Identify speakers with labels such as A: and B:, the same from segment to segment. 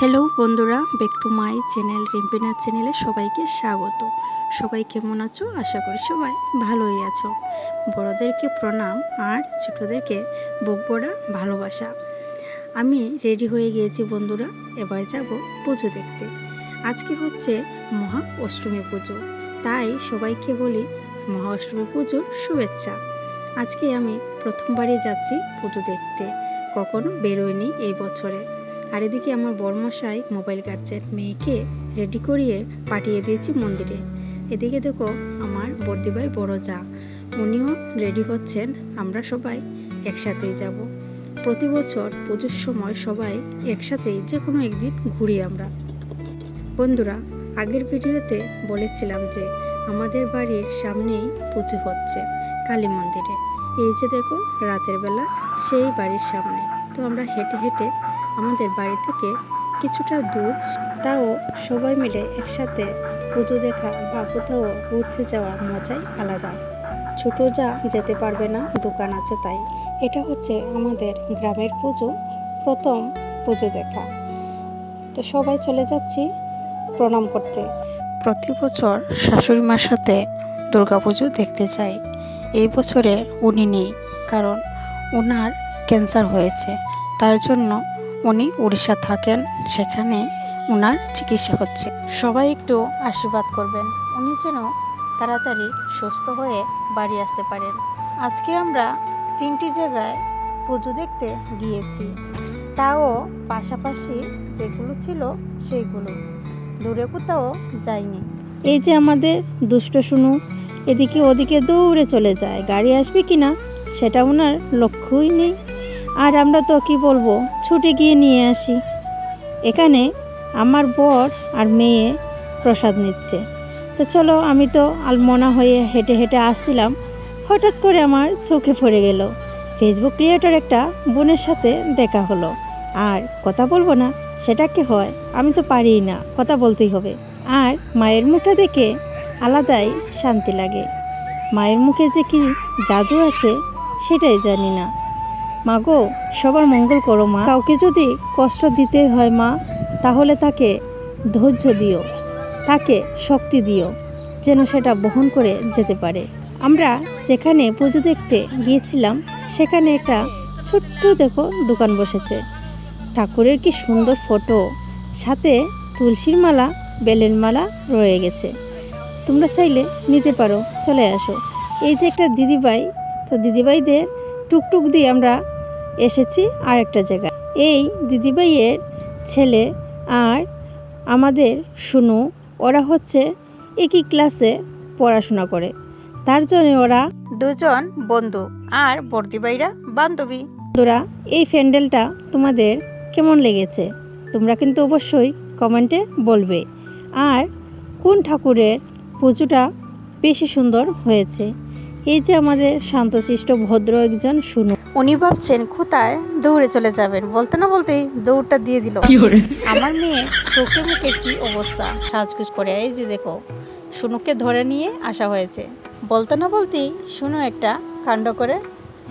A: Hello বন্ধুরা back to my channel Rimpina চ্যানেলে সবাইকে স্বাগত। সবাই কেমন আছো? আশা করি সবাই ভালোই আছো। বড়োদেরকে প্রণাম আর ছোটোদেরকে বুক বড়া ভালোবাসা। আমি রেডি হয়ে গিয়েছি, বন্ধুরা, এবার যাব পুজো দেখতে। আজকে হচ্ছে মহা অষ্টমী পুজো, তাই সবাইকে বলি মহা অষ্টমী পুজোর শুভেচ্ছা। আজকে আমি প্রথমবারই যাচ্ছি পুজো দেখতে, কখনো বেরোয়নি এই বছরে। আর এদিকে আমার বর্মশাই মোবাইল কাটছেন মেয়েকে রেডি করিয়ে পাঠিয়ে দিয়েছি মন্দিরে। এদিকে দেখো আমার বর্দিভাই বড় যা উনিও রেডি হচ্ছেন, আমরা সবাই একসাথেই যাব। প্রতি বছর পুজোর সময় সবাই একসাথেই যে কোনো একদিন ঘুরি আমরা। বন্ধুরা, আগের ভিডিওতে বলেছিলাম যে আমাদের বাড়ির সামনেই পুজো হচ্ছে কালী মন্দিরে। এই যে দেখো, রাতের বেলা সেই বাড়ির সামনে। তো আমরা হেঁটে হেঁটে আমাদের বাড়ি থেকে কিছুটা দূর, তাও সবাই মিলে একসাথে পুজো দেখা বা কোথাও ঘুরতে যাওয়া মজাই আলাদা। ছোট যা যেতে পারবে না, দোকান আছে তাই। এটা হচ্ছে আমাদের গ্রামের পুজো, প্রথম পুজো দেখা। তো সবাই চলে যাচ্ছি প্রণাম করতে। প্রতি বছর শাশুড়ি মার সাথে দুর্গাপুজো দেখতে যাই। এই বছরে উনি নেই, কারণ ওনার ক্যান্সার হয়েছে। তার জন্য উনি উড়িষ্যা থাকেন সেখানে ওনার চিকিৎসা হচ্ছে। সবাই একটু আশীর্বাদ করবেন। উনি যেন তাড়াতাড়ি সুস্থ হয়ে বাড়ি আসতে পারেন। আজকে আমরা তিনটি জায়গায় পুজো দেখতে গিয়েছি। তাও পাশাপাশি যেগুলো ছিল সেইগুলো। দূরে কোথাও যাইনি। এই যে আমাদের দুষ্ট শুনু এদিকে ওদিকে দৌড়ে চলে যায়। গাড়ি আসবে কি না সেটা ওনার লক্ষ্যই নেই। আর আমরা তো কি বলব, ছুটে গিয়ে নিয়ে আসি। এখানে আমার বর আর মেয়ে প্রসাদ নিচ্ছে। তো চলো আমি তো আলমোনা হয়ে হেঁটে হেঁটে আসছিলাম, হঠাৎ করে আমার চোখে পড়ে গেল। ফেসবুক ক্রিয়েটর একটা বোনের সাথে দেখা হলো। আর কথা বলব না, সেটা কি হয়? আমি তো পারিই না, কথা বলতেই হবে। আর মায়ের মুখটা দেখে আলাদাই শান্তি লাগে। মায়ের মুখে যে কি জাদু আছে, সেটাই জানি না। মা গো, সবার মঙ্গল করো মা। কাউকে যদি কষ্ট দিতে হয় মা, তাহলে তাকে ধৈর্য দিও। তাকে শক্তি দিও, যেন সেটা বহন করে যেতে পারে। আমরা যেখানে পুজো দেখতে গিয়েছিলাম, সেখানে একটা ছোট্ট দেখো দোকান বসেছে। ঠাকুরের কি সুন্দর ফটো। সাথে তুলসীর মালা, বেলের মালা রয়ে গেছে। তোমরা চাইলে নিতে পারো, চলে আসো। এই যে একটা দিদিভাই, তো দিদিভাইদের টুকটুক দিয়ে আমরা এসেছি আর একটা জায়গায়। এই দিদিভাইয়ের ছেলে আর আমাদের শুনু ওরা হচ্ছে একই ক্লাসে পড়াশোনা করে। তার জন্য ওরা দুজন বন্ধু আর বর্দিভাইরা বান্ধবী। বন্ধুরা, এই প্যান্ডেলটা তোমাদের কেমন লেগেছে? তোমরা কিন্তু অবশ্যই কমেন্টে বলবে। আর কোন ঠাকুরের পুজোটা বেশি সুন্দর হয়েছে? এই যে আমাদের শান্তশিষ্ট ভদ্র একজন শুনু উনি ভাবছেন কোথায় দৌড়ে চলে যাবেন। বলতে না বলতেই দৌড়টা দিয়ে দিল। আমার মেয়ে চোখে মুখে কি অবস্থা? সাজগুজ করে এই যে দেখো শুনুকে ধরে নিয়ে আসা হয়েছে। বলতে না বলতেই শুনু একটা কাণ্ড করে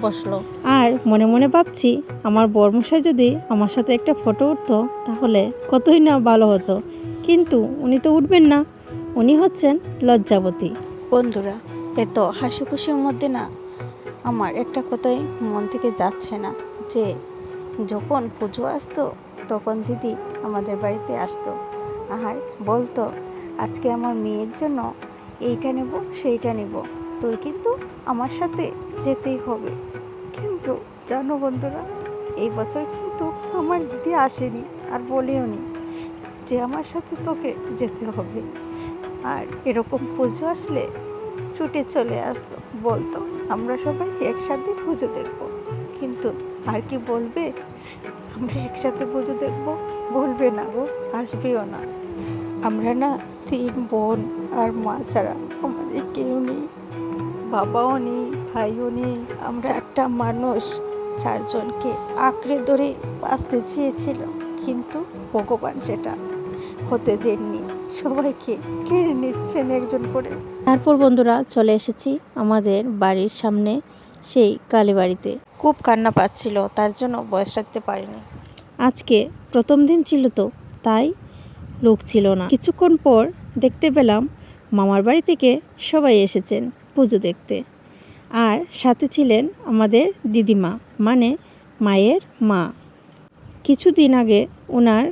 A: বসল। আর মনে মনে ভাবছি আমার বর্মশাই যদি আমার সাথে একটা ফটো উঠতো তাহলে কতই না ভালো হতো। কিন্তু উনি তো উঠবেন না। উনি হচ্ছেন লজ্জাবতী। বন্ধুরা এত হাসি খুশির মধ্যে না আমার একটা কথাই মন থেকে যাচ্ছে না, যে যখন পুজো আসতো, তখন দিদি আমাদের বাড়িতে আসতো। আর বলতো আজকে আমার মেয়ের জন্য এইটা নেব, সেইটা নেব। তুই কিন্তু আমার সাথে যেতেই হবে। কিন্তু জানো বন্ধুরা, এই বছর কিন্তু আমার দিদি আসেনি আর বলেও নি যে আমার সাথে তোকে যেতে হবে। আর এরকম পুজো আসলে ছুটে চলে আসতো। বলতো, আমরা সবাই একসাথে পুজো দেখব। কিন্তু আর কি বলবে? আমরা একসাথে পুজো দেখব? বলবে না গো, আসবেও না। আমরা না তিন বোন আর মা ছাড়া আমাদের কেউ নেই। বাবাও নেই, ভাইও নেই। আমরা একটা মানুষ, চারজনকে আঁকড়ে ধরে বাঁচতে চেয়েছিলাম, কিন্তু ভগবান সেটা হতে দেননি। সবাইকে কেড়ে নিচ্ছেন একজন করে। তারপর বন্ধুরা চলে এসেছি আমাদের বাড়ির সামনে সেই কালীবাড়িতে খুব কান্না পাচ্ছিল তার জন্য বয়সটা দিতে পারিনি। আজকে প্রথম দিন ছিল তো তাই লোক ছিল না। কিছুক্ষণ পর দেখতে পেলাম মামার বাড়ি থেকে সবাই এসেছেন পুজো দেখতে। আর সাথে ছিলেন আমাদের দিদিমা মানে মায়ের মা। কিছুদিন আগে ওনার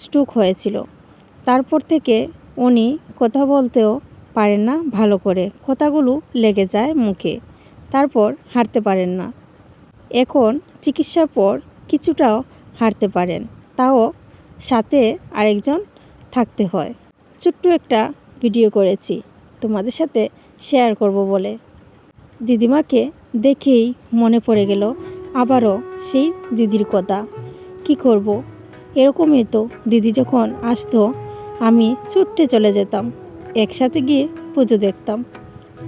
A: স্ট্রোক হয়েছিল। তারপর থেকে উনি কথা বলতেও পারেন না ভালো করে। কথাগুলো লেগে যায় মুখে। তারপর হাঁটতে পারেন না। এখন চিকিৎসার পর কিছুটাও হাঁটতে পারেন। তাও সাথে আরেকজন থাকতে হয়। ছোট্ট একটা ভিডিও করেছি। তোমাদের সাথে শেয়ার করব বলে। দিদিমাকে দেখেই মনে পড়ে গেল আবারও সেই দিদির কথা। কি করব? এরকমই তো দিদি যখন আসতো আমি ছুটতে চলে যেতাম। একসাথে গিয়ে পুজো দেখতাম।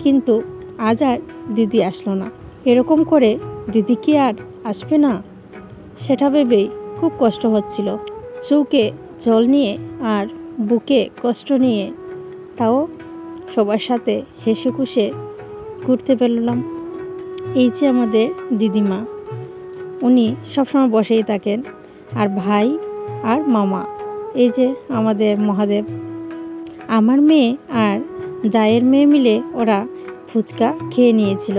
A: কিন্তু আজ আর দিদি আসলো না। এরকম করে দিদি কি আর আসবে না? সেটা ভেবেই খুব কষ্ট হচ্ছিল। চৌকে জল নিয়ে আর বুকে কষ্ট নিয়ে তাও সবার সাথে হেসে খুশে ঘুরতে পেরলাম এই যে আমাদের দিদিমা, উনি সবসময় বসেই থাকেন। আর ভাই আর মামা। এই যে আমাদের মহাদেব। আমার মেয়ে আর জায়ের মেয়ে মিলে ওরা ফুচকা খেয়ে নিয়েছিল।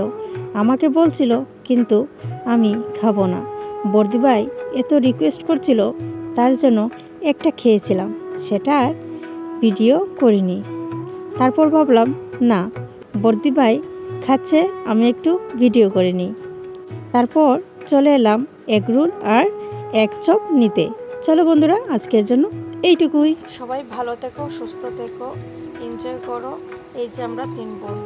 A: আমাকে বলছিল, কিন্তু আমি খাব না। বর্দিভাই এত রিকোয়েস্ট করছিল, তার জন্য একটা খেয়েছিলাম। সেটা আর ভিডিও করিনি। তারপর ভাবলাম, না বর্দিভাই খাচ্ছে, আমি একটু ভিডিও করে নিই তারপর চলে এলাম এক রুল আর এক চপ নিতে। চলো বন্ধুরা, আজকের জন্য এইটুকুই। সবাই ভালো থেকো, সুস্থ থেকো এনজয় করো। এই যে আমরা তিন বোন।